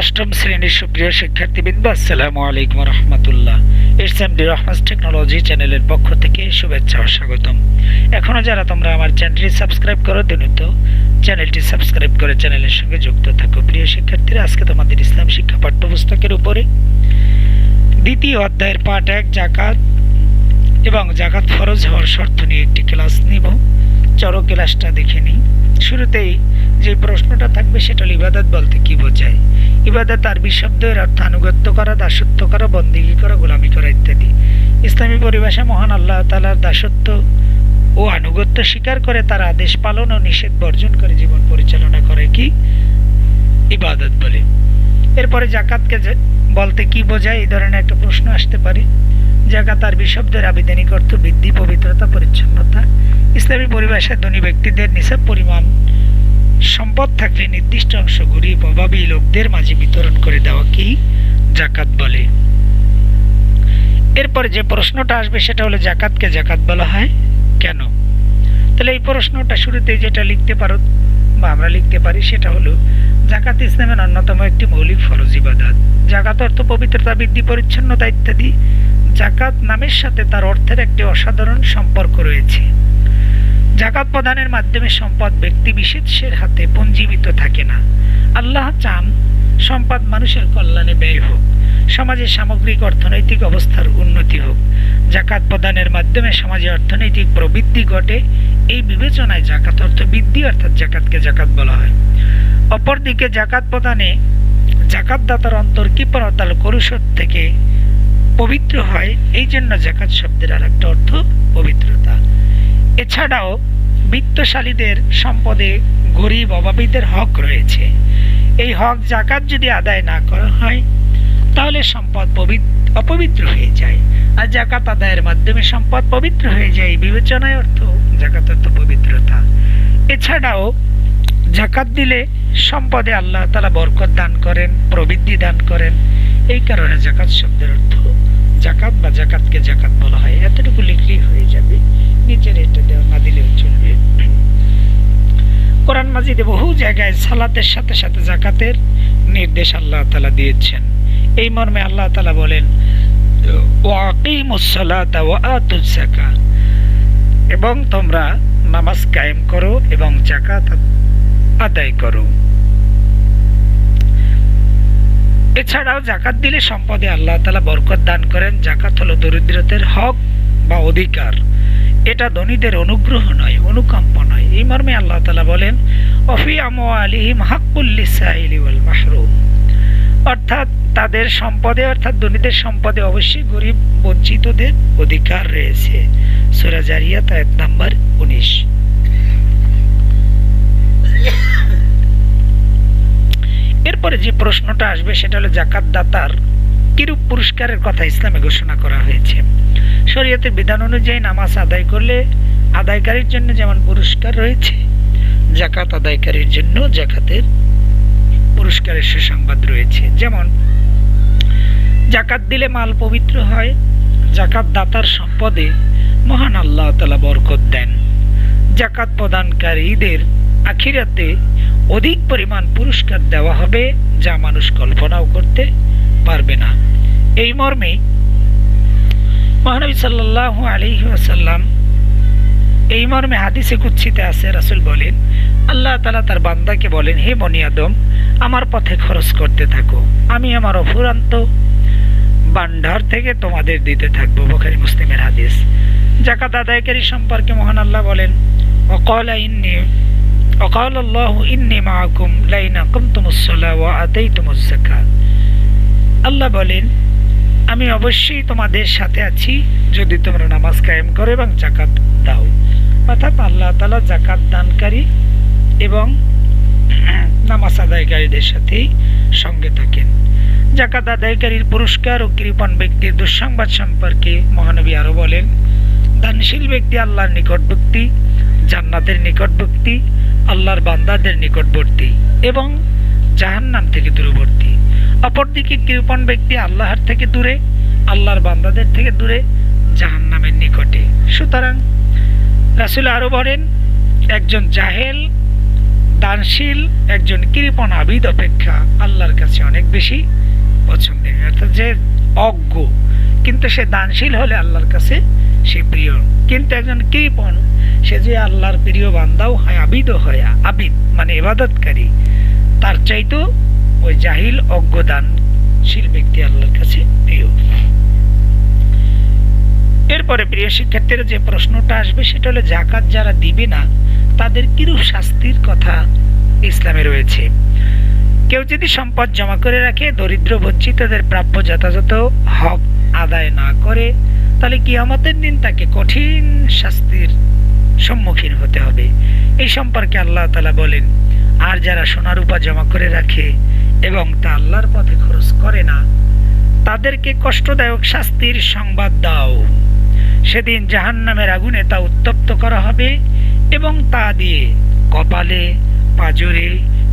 অষ্টম শ্রেণির সুপ্রিয় শিক্ষার্থীবৃন্দ, আসসালামু আলাইকুম রহমতুল্লাহ। S M D Rahmas technology চ্যানেলের পক্ষ থেকে শুভেচ্ছা ও স্বাগতম। এখনও যারা তোমরা আমার চ্যানেলটি সাবস্ক্রাইব করো দিনত চ্যানেলটি সাবস্ক্রাইব করে চ্যানেলের সঙ্গে যুক্ত থাকো। প্রিয় শিক্ষার্থীরা, আজকে তোমাদের ইসলাম শিক্ষা পাঠ্যপুস্তকের উপরে দ্বিতীয় অধ্যায়ের পাঠ এক, জাকাত এবং জাকাত ফরজ হওয়ার শর্ত নিয়ে একটি ক্লাস নিব। চলো ক্লাসটা দেখে নিই। শুরুতেই যে প্রশ্নটা থাকবে সেটা ইবাদত বলতে কি বোঝায়? ইবাদত আরবি শব্দের অর্থ আনুগত্য করা, দাসত্ব করা, বন্দিগি করা, গোলামি করা ইত্যাদি। ইসলামী পরিভাষা মহান আল্লাহ তালার দাসত্ব ও আনুগত্য স্বীকার করে, তার আদেশ পালন ও নিষেধ বর্জন করে, জীবন পরিচালনা করে কি? ইবাদত বলে। এরপরে জাকাতকে বলতে কি বোঝায়, এই ধরনের একটা প্রশ্ন আসতে পারে। জাকাত আরবি শব্দের আবেদনিক অর্থ বৃদ্ধি, পবিত্রতা, পরিচ্ছন্নতা। ইসলামী পরিভাষায় ধনী ব্যক্তিদের নিসাব পরিমাণ সম্পদ থাকলে নির্দিষ্ট অংশ গরিব অভাবী লোকদের মাঝে বিতরণ করে দেওয়া কি জাকাত বলে? এরপরে যে প্রশ্নটা আসবে সেটা হলো, জাকাতকে জাকাত বলা হয় কেন? তাহলে এই প্রশ্নটা শুরুতে যেটা লিখতে পারো বা আমরা লিখতে পারি সেটা হলো, জাকাত ইসলামের অন্যতম একটি মৌলিক ফরজ জাকাত অর্থ পবিত্রতা, বৃদ্ধি, পরিচ্ছন্নতা ইত্যাদি। জাকাত নামের সাথে তার অর্থের একটি অসাধারণ সম্পর্ক রয়েছে। জাকাত প্রদানের মাধ্যমে সম্পদ ব্যক্তি বিশেষের হাতে পঞ্জীবিত থাকে না। আল্লাহ চান সম্পদ মানুষের কল্যাণে ব্যয় হোক, সমাজের সামগ্রিক অর্থনৈতিক অবস্থার উন্নতি হোক। জাকাত প্রদানের মাধ্যমে সমাজে অর্থনৈতিক প্রবৃদ্ধি ঘটে, এই বিবেচনায় জাকাত অর্থ বৃদ্ধি অর্থাৎ জাকাতকে জাকাত বলা হয়। অপরদিকে জাকাত প্রদানে জাকাতদাতার অন্তর কৃপণতাল কলুষত থেকে পবিত্র হয় এই জন্য জাকাত শব্দের আর একটা অর্থ পবিত্রতা। এছাড়াও বিত্তশালীদের সম্পদে গরিব অভাবীদের হক রয়েছে। এই হক জাকাত যদি আদায় না করা হয়, তাহলে সম্পদ পবিত্র, অপবিত্র হয়ে যায়। আর জাকাত আদায়ের মাধ্যমে সম্পদ পবিত্র হয়ে যায় বিবেচনায় অর্থ, জাকাত অর্থ পবিত্রতা। এছাড়াও জাকাত দিলে সম্পদে আল্লাহ তালা বরকত দান করেন, প্রবৃদ্ধি দান করেন। এই কারণে জাকাত শব্দের অর্থ জাকাত বা জাকাতকে জাকাত বলা হয়, এতটুকু লিখলেই হয়ে যাবে। নিচের এটা দেওয়া না দিলেও চলবে। কোরআন মাজিদে বহু জায়গায় সালাতের সাথে সাথে জাকাতের নির্দেশ আল্লাহ তালা দিয়েছেন। এই মর্মে আল্লাহ তালা বলেন এবং তোমরা নামাজ কায়েম করো এবং জাকাত আদায় করো। এছাড়াও জাকাত দিলে সম্পদে আল্লাহ তালা বরকত দান করেন। জাকাত হলো দরিদ্রদের হক বা অধিকার। এটা ধনীদের অনুগ্রহ নয়, অনুকম্প নয়। এই মর্মে আল্লাহ তালা বলেন, অফি আলিহিম হাক্কুল্লিসাইলি ওয়াল মাহরুম। অর্থাৎ তাদের সম্পদে, অর্থাৎ ধনীদের সম্পদে অবশ্যই গরিব, বঞ্চিতদের অধিকার রয়েছে। সুরা জারিয়াত আয়াত নাম্বার উনিশ। এরপরে যে প্রশ্নটা আসবে সেটা হলো জাকাত দাতার কিরূপ পুরস্কারের কথা ইসলামে ঘোষণা করা হয়েছে। শরীয়তের বিধান অনুযায়ী নামাজ আদায় করলে আদায়কারীর জন্য যেমন পুরস্কার রয়েছে, জাকাত আদায়কারীর জন্য জাকাতের পুরস্কারের সুসংবাদ রয়েছে। যেমন, জাকাত দিলে মাল পবিত্র হয়, জাকাত দাতার সম্পদে মহান আল্লাহ তালা বরকত দেন। জাকাত প্রদানকারীদের আখিরাতে অধিক পরিমাণ পুরস্কার দেওয়া হবে যা মানুষ কল্পনাও করতে পারবে না। এই মর্মে মহানবী সাল্লাহ আলহি আসাল্লাম এই মর্মে হাদিসে কুচ্ছিতে আছে, রাসুল বলেন, আল্লাহ তালা তার বান্দাকে বলেন, হে বনিয়াদম আমার পথে খরচ করতে থাকো। আমি আমার অফুরান্ত ভান্ডার থেকে তোমাদের দিতে থাকব। বখারি মুসলিমের হাদিস। জাকাত আদায়কারী সম্পর্কে মহান আল্লাহ বলেন, অকল ইন্নি وقال الله إني معكم لئن أقمتم الصلاة وآتيتم الزكاة আল্লাহ বলেন আমি অবশ্যই তোমাদের সাথে আছি যদি তোমরা নামাজ কায়েম করো এবং জাকাত দাও অর্থাৎ আল্লাহ তালা জাকাত দানকারী এবং নামাজ আদায়কারীদের সাথেই সঙ্গে থাকেন জাকাত আদায়কারীর পুরস্কার ও কৃপণ ব্যক্তির দুঃসংবাদ সম্পর্কে মহানবী আরো বলেন দানশীল ব্যক্তি আল্লাহর নিকটবর্তী, জান্নাতের নিকটবর্তী, আল্লাহর বান্দাদের নিকটবর্তী এবং জাহান্নাম থেকে দূরবর্তী। অপরদিকে কৃপণ ব্যক্তি আল্লাহর থেকে দূরে, আল্লাহর বান্দাদের থেকে দূরে, জাহান্নামের নিকটে। সুতরাং রাসুল আরও বলেন, একজন জাহেল, দানশীল, একজন কৃপণ আবিদ অপেক্ষা আল্লাহর কাছে অনেক বেশি পছন্দের অর্থাৎ যে অজ্ঞ কিন্তু সে দানশীল হলে আল্লাহর কাছে সে প্রিয়। কিন্তু একজন কৃপণ, সে যে আল্লাহর প্রিয় বান্দাও হয়, আবিদও হয়, আবিদ মানে এবাদতকারী তার চাইতো ওই জাহিল, অজ্ঞ, দানশীল ব্যক্তি আল্লাহর কাছে প্রিয়। এরপরে প্রিয় শিক্ষার্থীরা, যে প্রশ্নটা আসবে সেটা হলো জাকাত যারা দিবে না, তাদের কিরূপ শাস্তির কথা ইসলামে রয়েছে? কেউ যদি সম্পদ জমা করে রাখে, দরিদ্র, বঞ্চিতদের প্রাপ্য যথাযথ হক আদায় না করে, তাহলে কিয়ামতের দিন তাকে কঠিন শাস্তির সম্মুখীন হতে হবে। এই সম্পর্কে আল্লাহ তালা বলেন, আর যারা সোনারূপা জমা করে রাখে এবং তা আল্লাহর পথে খরচ করে না, তাদেরকে কষ্টদায়ক শাস্তির সংবাদ দাও। সেদিন জাহান নামের আগুনে তা উত্তপ্ত করা হবে এবং তা দিয়ে কপালে, পাজরে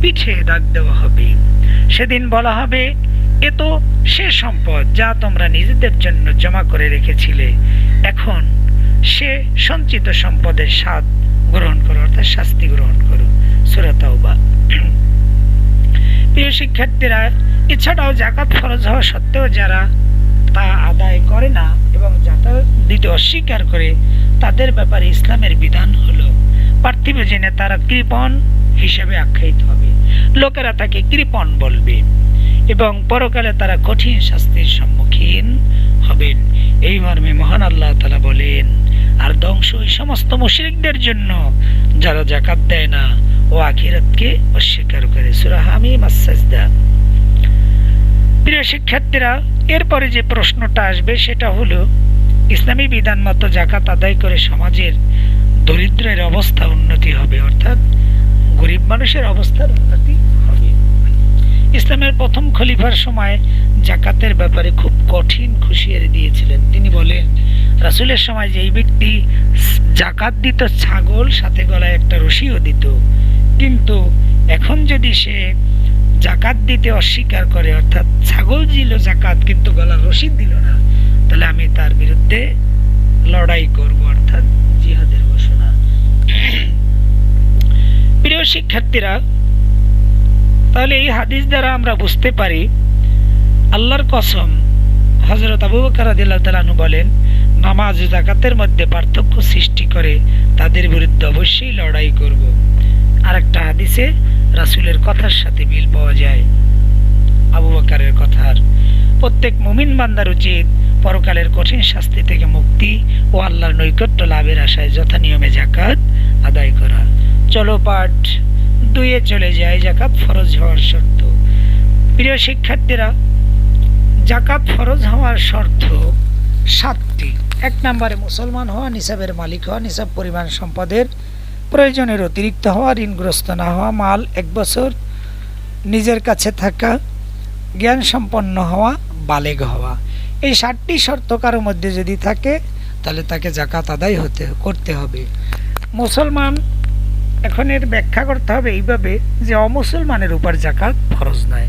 পিঠে দাগ দেওয়া হবে। সেদিন বলা হবে এ তো সে সম্পদ যা তোমরা নিজেদের জন্য জমা করে রেখেছিলে। এখন সে সঞ্চিত সম্পদের স্বাদ গ্রহণ করো, অর্থাৎ শাস্তি গ্রহণ করো সুরাতাওবা প্রিয় শিক্ষার্থীরা, এছাড়াও জাকাত ফরজ হওয়া সত্ত্বেও যারা তা আদায় করে না এবং যাতায়াত দিতে অস্বীকার করে, তাদের ব্যাপারে ইসলামের বিধান হলো, পার্থিব জেনে তারা কৃপণ হিসেবে আখ্যায়িত হবে। লোকেরা তাকে কৃপণ বলবে। এবং পরকালে তারা কঠিন শাস্তির সম্মুখীন হবেন। এই মর্মে মহান আল্লাহ তালা বলেন, আর ধ্বংস ওই সমস্ত মুশরিকদের জন্য, যারা জাকাত দেয় না ও আখিরাতকে অস্বীকার করে। সুরাহ আমি মাসাজদা প্রিয় শিক্ষার্থীরা, এরপরে যে প্রশ্নটা আসবে সেটা হলো, ইসলামী বিধান মতো জাকাত আদায় করে সমাজের দরিদ্রের অবস্থা উন্নতি হবে, অর্থাৎ গরিব মানুষের অবস্থার উন্নতি হবে। ইসলামের প্রথম খলিফার সময় জাকাতের ব্যাপারে খুব কঠিন খুশিয়ারি দিয়েছিলেন। তিনি বলেন, রাসুলের সময় যেই ব্যক্তি জাকাত দিত, ছাগল সাথে গলায় একটা রশিও দিত। কিন্তু এখন যদি সে জাকাত দিতে অস্বীকার করে, অর্থাৎ ছাগল দিল জাকাত, কিন্তু গলার রশিদ দিল না, তাহলে আমি তার বিরুদ্ধে লড়াই করব, অর্থাৎ জিহাদের ঘোষণা। প্রিয় শিক্ষার্থীরা তাহলে এই হাদিস দ্বারা আমরা বুঝতে পারি, আল্লাহর কসম হজরত আবু বকর বলেন, নামাজ জাকাতের মধ্যে পার্থক্য সৃষ্টি করে তাদের বিরুদ্ধে অবশ্যই লড়াই করব। আর একটা হাদিসে রাসুলের কথার সাথে মিল পাওয়া যায়, আবু বকারের কথার। প্রত্যেক মুমিন বান্দার উচিত পরকালের কঠিন শাস্তি থেকে মুক্তি ও আল্লাহর নৈকট্য লাভের আশায় যথা নিয়মে জাকাত আদায় করা। চলো পাঠ দুইয়ে চলে যায়, জাকাত ফরজ হওয়ার শর্ত। প্রিয় শিক্ষার্থীরা, জাকাত ফরজ হওয়ার শর্ত সাতটি। এক নম্বরে মুসলমান হওয়া, নিসাবের মালিক হওয়া, নিসাব পরিমাণ সম্পদের প্রয়োজনের অতিরিক্ত হওয়া, ঋণগ্রস্ত না হওয়া, মাল এক বছর নিজের কাছে থাকা জ্ঞান সম্পন্ন হওয়া, বালেগ হওয়া। এই ষাটটি শর্ত কারোর মধ্যে যদি থাকে, তাহলে তাকে জাকাত আদায় হতে, করতে হবে। মুসলমান এখন এর ব্যাখ্যা করতে হবে এইভাবে যে অমুসলমানের উপর জাকাত ফরজ নয়।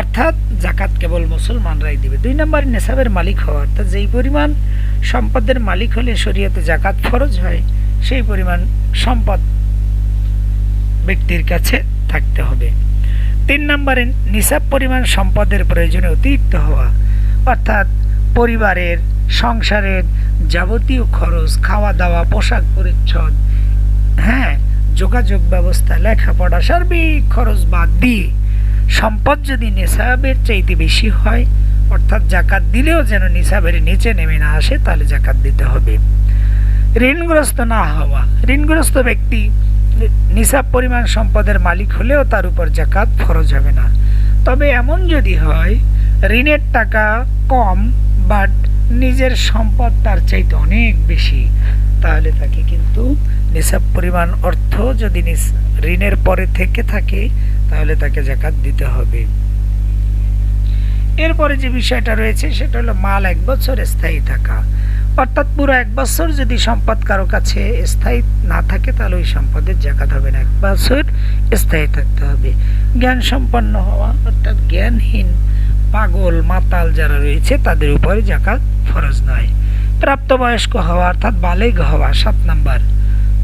অর্থাৎ জাকাত কেবল মুসলমানরাই দিবে। দুই নম্বর নেশাবের মালিক হওয়া, অর্থাৎ যেই পরিমাণ সম্পদের মালিক হলে শরীয়তে জাকাত ফরজ হয়, সেই পরিমাণ সম্পদ ব্যক্তির কাছে থাকতে হবে। তিন নম্বরে নিসাব পরিমাণ সম্পদের প্রয়োজনে অতিরিক্ত হওয়া, অর্থাৎ পরিবারের, সংসারের যাবতীয় খরচ খাওয়া দাওয়া পোশাক পরিচ্ছদ হ্যাঁ যোগাযোগ ব্যবস্থা, লেখাপড়া, সার্বিক খরচ বাদ দিয়ে সম্পদ যদি নিসাবের চাইতে বেশি হয়, অর্থাৎ জাকাত দিলেও যেন নিসাবের নিচে নেমে না আসে, তাহলে জাকাত দিতে হবে। ঋণগ্রস্ত না হওয়া, ঋণগ্রস্ত ব্যক্তি নিসাব পরিমাণ সম্পদের মালিক হলেও তার উপর জাকাত ফরজ হবে না। তবে এমন যদি হয়, ঋণের টাকা কম বাট নিজের সম্পদ তার চাইতে অনেক বেশি। তাহলে তাকে কিন্তু নিসাব পরিমাণ অর্থ যদি ঋণের পরে থেকে থাকে, তাহলে তাকে জাকাত দিতে হবে। এরপরে যে বিষয়টা রয়েছে, সেটা হলো মাল এক বছর স্থায়ী থাকা। অর্থাৎ পুরো এক বছর যদি সম্পদ কারও কাছে স্থায়ী না থাকে, তাহলে ওই সম্পদের জাকাত হবে না। এক বছর স্থায়ী থাকতে হবে। জ্ঞান সম্পন্ন হওয়া, অর্থাৎ জ্ঞানহীন পাগল মাতাল যারা রয়েছে, তাদের উপরে জাকাত ফরজ নয়। প্রাপ্তবয়স্ক হওয়া, অর্থাৎ বালেগ হওয়া, সাত নাম্বার।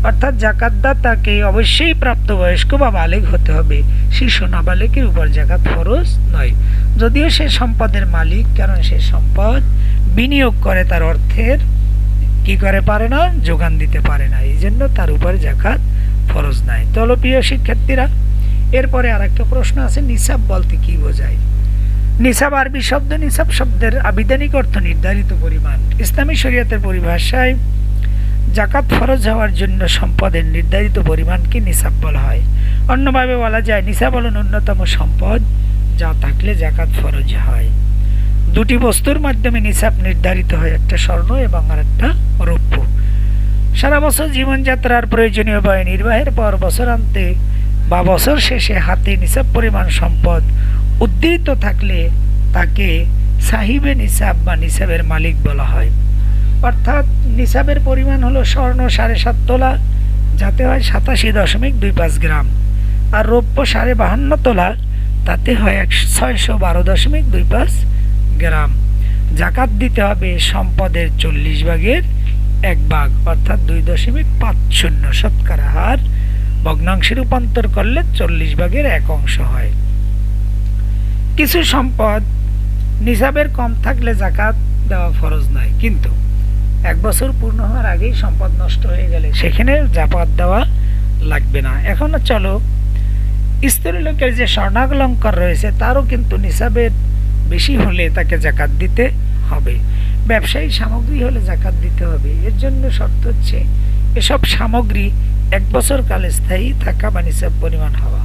অর্থাৎ জাকাতদাতাকে অবশ্যই প্রাপ্তবয়স্ক বা বালেগ হতে হবে। শিশু নাবালেকের উপর জাকাত ফরজ নয়। যদিও সে সম্পদের মালিক, কারণ সে সম্পদ বিনিয়োগ করে তার অর্থের, কি করে পারে না, যোগান দিতে পারে না। এই জন্য তার উপর জাকাত ফরজ নাই চলো প্রিয় শিক্ষার্থীরা, এরপরে আর একটা প্রশ্ন আছে, নিসাব বলতে কি বোঝায়? নিসাব আরবি শব্দ, নিসাব শব্দের আবিধানিক অর্থ নির্ধারিত পরিমাণ। ইসলামী শরীয়তের পরিভাষায় জাকাত ফরজ হওয়ার জন্য সম্পদের নির্ধারিত পরিমাণকে নিসাব বলা হয়। অন্যভাবে বলা যায়, নিসাব হল ন্যূনতম সম্পদ যা থাকলে জাকাত ফরজ হয়। দুটি বস্তুর মাধ্যমে নিসাব নির্ধারিত হয়, একটা স্বর্ণ এবং আর একটা রৌপ্য। সারা বছর জীবনযাত্রার প্রয়োজনীয় ব্যয় নির্বাহের পর বছরান্তে বা বছর শেষে হাতে নিসাব পরিমাণ সম্পদ উদ্ধৃত থাকলে তাকে সাহিবে নিসাব বা নিসাবের মালিক বলা হয়। অর্থাৎ নিসাবের পরিমাণ হলো স্বর্ণ সাড়ে সাত তোলা, যাতে হয় সাতাশি দশমিক দুই পাঁচ গ্রাম। আর রৌপ্য সাড়ে বাহান্ন তোলা, তাতে হয় এক ছয়শো বারো দশমিক দুই পাঁচ গ্রাম। জাকাত দিতে হবে সম্পদের চল্লিশ ভাগের এক ভাগ, অর্থাৎ দুই দশমিক পাঁচ শূন্য শতকরা হার। ভগ্নাংশে রূপান্তর করলে চল্লিশ ভাগের এক অংশ হয়। কিছু সম্পদ নিসাবের কম থাকলে জাকাত দেওয়া ফরজ নয়। কিন্তু এক বছর পূর্ণ হওয়ার আগেই সম্পদ নষ্ট হয়ে গেলে সেখানে জাকাত দেওয়া লাগবে না। এখন চলো, স্ত্রী লোকের যে স্বর্ণালঙ্কার রয়েছে, তারও কিন্তু নিসাবের বেশি হলে তাকে জাকাত দিতে হবে। ব্যবসায়ী সামগ্রী হলে জাকাত দিতে হবে। এর জন্য শর্ত হচ্ছে, এসব সামগ্রী এক বছর কাল স্থায়ী থাকা বা নিসাব পরিমাণ হওয়া।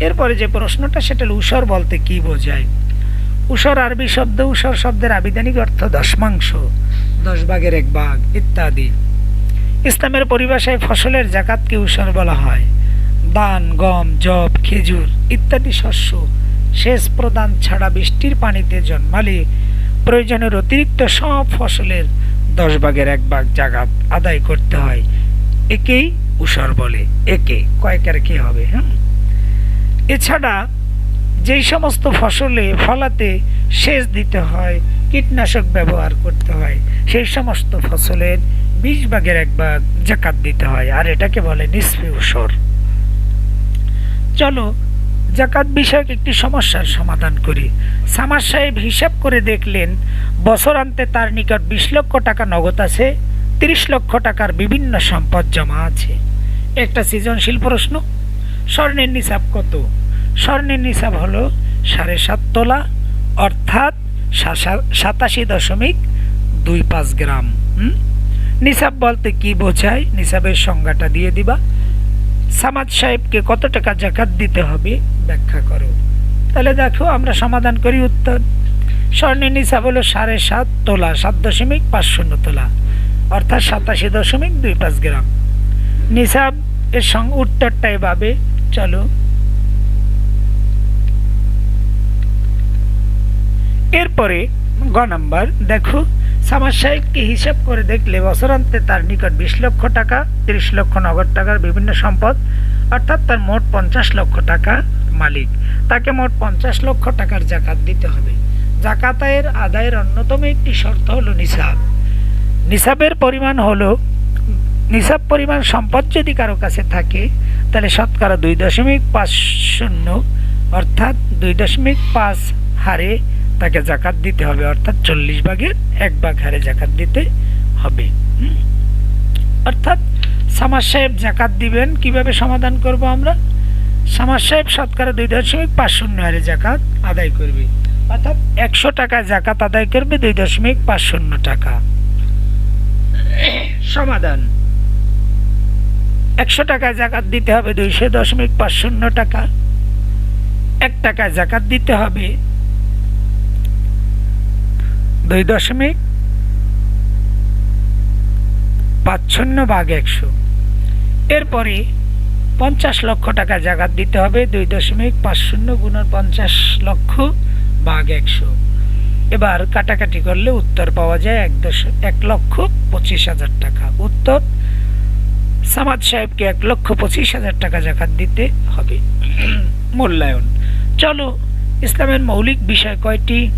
এরপরে যে প্রশ্নটা, সেটা উসর বলতে কি বোঝায়? উসর আরবি শব্দ উসর শব্দের আবিধানিক অর্থ দশমাংশ, দশ ভাগের এক ভাগ, ইত্যাদি। ইসলামের পরিভাষায় ফসলের জাকাতকে উসর বলা হয়। ধান, গম জব খেজুর ইত্যাদি শস্য সেচ প্রদান ছাড়া বৃষ্টির পানিতে জন্মালে প্রয়োজনের অতিরিক্ত সব ফসলের দশ ভাগের এক ভাগ জাগাত আদায় করতে হয়। একেই উসর বলে। একে, কয়েকের কে হবে হ্যাঁ? এছাড়া যেই সমস্ত ফসলে, ফলাতে সেচ দিতে হয়, কীটনাশক ব্যবহার করতে হয়, সেই সমস্ত ফসলের বিশ ভাগের এক ভাগ জাকাত দিতে হয়, আর এটাকে বলে নিসফি উসর চলো জাকাত বিষয়ক একটি সমস্যার সমাধান করি। সামার সাহেব হিসাব করে দেখলেন বছরান্তে তার নিকট বিশ লক্ষ টাকা নগদ আছে, তিরিশ লক্ষ টাকার বিভিন্ন সম্পদ জমা আছে। একটা সৃজনশীল প্রশ্ন। স্বর্ণের নিসাব কত? স্বর্ণের নিসাব হলো সাড়ে সাত তোলা, অর্থাৎ সাতাশি দশমিক দুই পাঁচ গ্রাম? নিসাব বলতে কি বোঝায়? নিসাবের সংজ্ঞাটা দিয়ে দিবা। সামাদ সাহেবকে কত টাকা জাকাত দিতে হবে ব্যাখ্যা করো। তাহলে দেখো, আমরা সমাধান করি উত্তর। স্বর্ণের নিসাব হলো সাড়ে সাত তোলা, সাত দশমিক পাঁচ শূন্য তোলা, অর্থাৎ সাতাশি দশমিক দুই পাঁচ গ্রাম। নিসাব এর সঙ্গে উত্তরটা এভাবে চলো। এরপরে গ নাম্বার, দেখো, সামার সাহেবকে হিসাব করে দেখলে বছরান্তে তার নিকট বিশ লক্ষ টাকা, তিরিশ লক্ষ নগদ টাকার বিভিন্ন সম্পদ, অর্থাৎ তার মোট পঞ্চাশ লক্ষ টাকা মালিক। তাকে মোট পঞ্চাশ লক্ষ টাকার জাকাত দিতে হবে। জাকাতায়ের আদায়ের অন্যতম একটি শর্ত হলো নিসাব। নিসাবের পরিমাণ হলো নিসাব পরিমাণ সম্পদ যদি কারও কাছে থাকে, তাহলে শতকরা দুই দশমিক পাঁচ শূন্য, অর্থাৎ দুই দশমিক পাঁচ হারে তাকে জাকাত দিতে হবে, অর্থাৎ চল্লিশ ভাগের এক ভাগ হারে জাকাত দিতে হবে। অর্থাৎ সামার সাহেব জাকাত দিবেন, কীভাবে সমাধান করব আমরা? সামার সাহেব শতকরা দুই দশমিক পাঁচ শূন্য হারে জাকাত আদায় করবে। অর্থাৎ একশো টাকা জাকাত আদায় করবে, দুই দশমিক পাঁচ শূন্য টাকা। সমাধান। একশো টাকা জাকাত দিতে হবে, দুইশো দশমিক পাঁচ শূন্য টাকা। এক টাকা জাকাত দিতে হবে, দুই দশমিক পাঁচ শূন্য ভাগ একশো। এরপরে পঞ্চাশ লক্ষ টাকা জাকাত দিতে হবে, দুই দশমিক পাঁচ শূন্য গুণন পঞ্চাশ লক্ষ ভাগ একশো। এবার কাটাকাটি করলে উত্তর পাওয়া যায় এক দশ, এক লক্ষ পঁচিশ হাজার টাকা। উত্তর সামাদ সাহেবকে এক লক্ষ পঁচিশ হাজার টাকা জাকাত দিতে হবে। মূল্যায়ন। চলো, ইসলামের মৌলিক বিষয় কয়টি?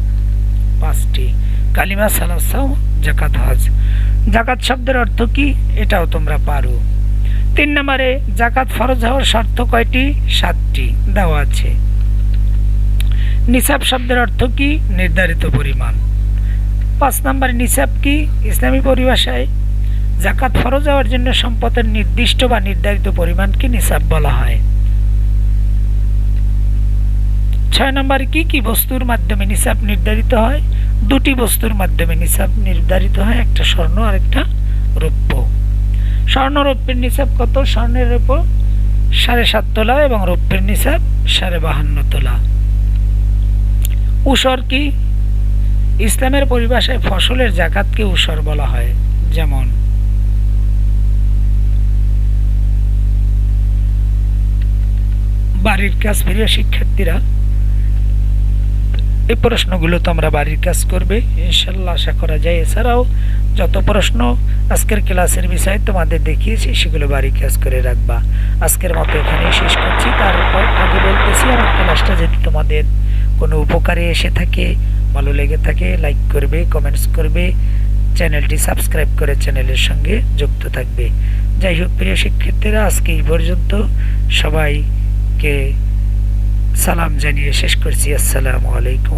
পাঁচটি। কালিমা সালাসাও জাকাত, হজ। জাকাত শব্দের অর্থ কি? এটাও তোমরা পারো। তিন নম্বরে, জাকাত ফরজ হওয়ার শর্ত কয়টি? সাতটি। দেওয়া আছে। নিসাব শব্দের অর্থ কি? নির্ধারিত পরিমাণ। পাঁচ নম্বরে, নিসাব কি? ইসলামী পরিভাষায় জাকাত ফরজ হওয়ার জন্য সম্পদের নির্দিষ্ট বা নির্ধারিত পরিমাণকে নিসাব বলা হয়। ছয় নম্বর কি কি বস্তুর মাধ্যমে নিসাব নির্ধারিত হয়? দুটি বস্তুর মাধ্যমে নিসাব নির্ধারিত হয়, একটা স্বর্ণ আর একটা রৌপ্য। স্বর্ণ, রৌপ্যের নিসাব কত? স্বর্ণের উপর সাড়ে সাত তোলা এবং রৌপ্যের নিসাব সাড়ে বাহান্ন তোলা। উসর কি? ইসলামের পরিভাষায় ফসলের জাকাতকে উসর বলা হয়। যেমন বাড়ির কাজ প্রিয় শিক্ষার্থীরা, এই প্রশ্নগুলো তোমরা বাড়ির কাজ করবে, ইনশাল্লাহ আশা করা যায়। এছাড়াও যত প্রশ্ন আজকের ক্লাসের বিষয়ে তোমাদের দেখিয়েছি, সেগুলো বাড়ির কাজ করে রাখবা। আজকের মতো এখানেই শেষ করছি। তারপর আগে বলতেছি, আমার ক্লাসটা যদি তোমাদের কোনো উপকারে এসে থাকে, ভালো লেগে থাকে লাইক করবে কমেন্টস করবে, চ্যানেলটি সাবস্ক্রাইব করে চ্যানেলের সঙ্গে যুক্ত থাকবে। যাই হোক, প্রিয় শিক্ষার্থীরা, আজকে এই পর্যন্ত। সবাইকে সালাম জানিয়ে শেষ করছি। আসসালামু আলাইকুম